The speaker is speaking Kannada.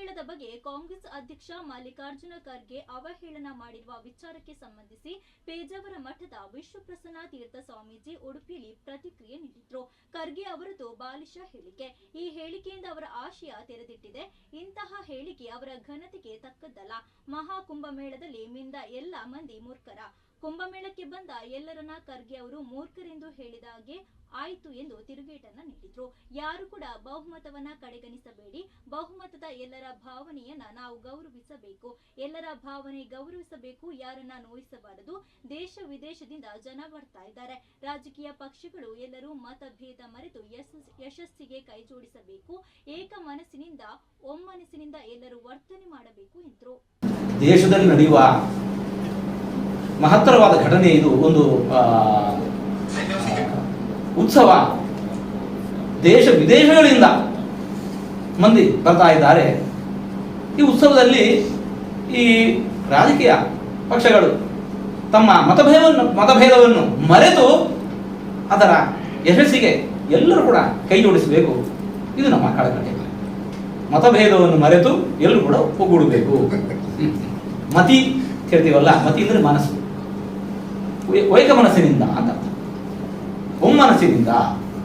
ಕುಂಭಮೇಳದ ಬಗ್ಗೆ ಕಾಂಗ್ರೆಸ್ ಅಧ್ಯಕ್ಷ ಮಲ್ಲಿಕಾರ್ಜುನ ಖರ್ಗೆ ಅವಹೇಳನ ಮಾಡಿರುವ ವಿಚಾರಕ್ಕೆ ಸಂಬಂಧಿಸಿ ಪೇಜಾವರ ಮಠದ ವಿಶ್ವಪ್ರಸನ್ನ ತೀರ್ಥ ಸ್ವಾಮೀಜಿ ಉಡುಪಿಯಲ್ಲಿ ಪ್ರತಿಕ್ರಿಯೆ ನೀಡಿದ್ರು. ಖರ್ಗೆ ಅವರದು ಬಾಲಿಶ ಹೇಳಿಕೆ. ಈ ಹೇಳಿಕೆಯಿಂದ ಅವರ ಆಶಯ ತೆರೆದಿಟ್ಟಿದೆ. ಇಂತಹ ಹೇಳಿಕೆ ಅವರ ಘನತೆಗೆ ತಕ್ಕದ್ದಲ್ಲ. ಮಹಾಕುಂಭಮೇಳದಲ್ಲಿ ಮಿಂದ ಎಲ್ಲ ಮಂದಿ ಮೂರ್ಖರ ಕುಂಭಮೇಳಕ್ಕೆ ಬಂದ ಎಲ್ಲರನ್ನ ಖರ್ಗೆ ಅವರು ಮೂರ್ಖರೆಂದು ಹೇಳಿದ ಹಾಗೆ ಆಯಿತು ಎಂದು ತಿರುಗೇಟನ್ನ ನೀಡಿದ್ರು. ಯಾರು ಕೂಡ ಬಹುಮತವನ್ನ ಕಡೆಗಣಿಸಬೇಡಿ. ಬಹುಮತದ ಎಲ್ಲರ ಭಾವನೆಯನ್ನ ನಾವು ಗೌರವಿಸಬೇಕು. ಎಲ್ಲರ ಭಾವನೆ ಗೌರವಿಸಬೇಕು, ಯಾರನ್ನ ನೋಯಿಸಬಾರದು. ದೇಶ ವಿದೇಶದಿಂದ ಜನ ಬರ್ತಾ ಇದ್ದಾರೆ. ರಾಜಕೀಯ ಪಕ್ಷಗಳು ಎಲ್ಲರೂ ಮತಭೇದ ಮರೆತು ಯಶಸ್- ಯಶಸ್ಸಿಗೆ ಕೈ ಜೋಡಿಸಬೇಕು ಏಕ ಮನಸ್ಸಿನಿಂದ, ಒಮ್ಮನಸ್ಸಿನಿಂದ ಎಲ್ಲರೂ ವರ್ತನೆ ಮಾಡಬೇಕು ಎಂದರು. ದೇಶದಲ್ಲಿ ನಡೆಯುವ ಮಹತ್ತರವಾದ ಘಟನೆ ಇದು, ಒಂದು ಉತ್ಸವ. ದೇಶ ವಿದೇಶಗಳಿಂದ ಮಂದಿ ಬರ್ತಾ ಇದ್ದಾರೆ. ಈ ಉತ್ಸವದಲ್ಲಿ ಈ ರಾಜಕೀಯ ಪಕ್ಷಗಳು ತಮ್ಮ ಮತಭೇದವನ್ನು ಮತಭೇದವನ್ನು ಮರೆತು ಅದರ ಯಶಸ್ಸಿಗೆ ಎಲ್ಲರೂ ಕೂಡ ಕೈ ಜೋಡಿಸಬೇಕು. ಇದು ನಮ್ಮ ಕಳಕಳಿ ಮತಭೇದವನ್ನು ಮರೆತು ಎಲ್ಲರೂ ಕೂಡ ಒಗ್ಗೂಡಬೇಕು. ಮತಿ ಕೇಳ್ತೀವಲ್ಲ, ಮತಿ ಅಂದರೆ ಮನಸ್ಸು. ವೈಕ ಮನಸ್ಸಿನಿಂದ ಅಂತ. ಒಮ್ಮನಸ್ಸಿನಿಂದ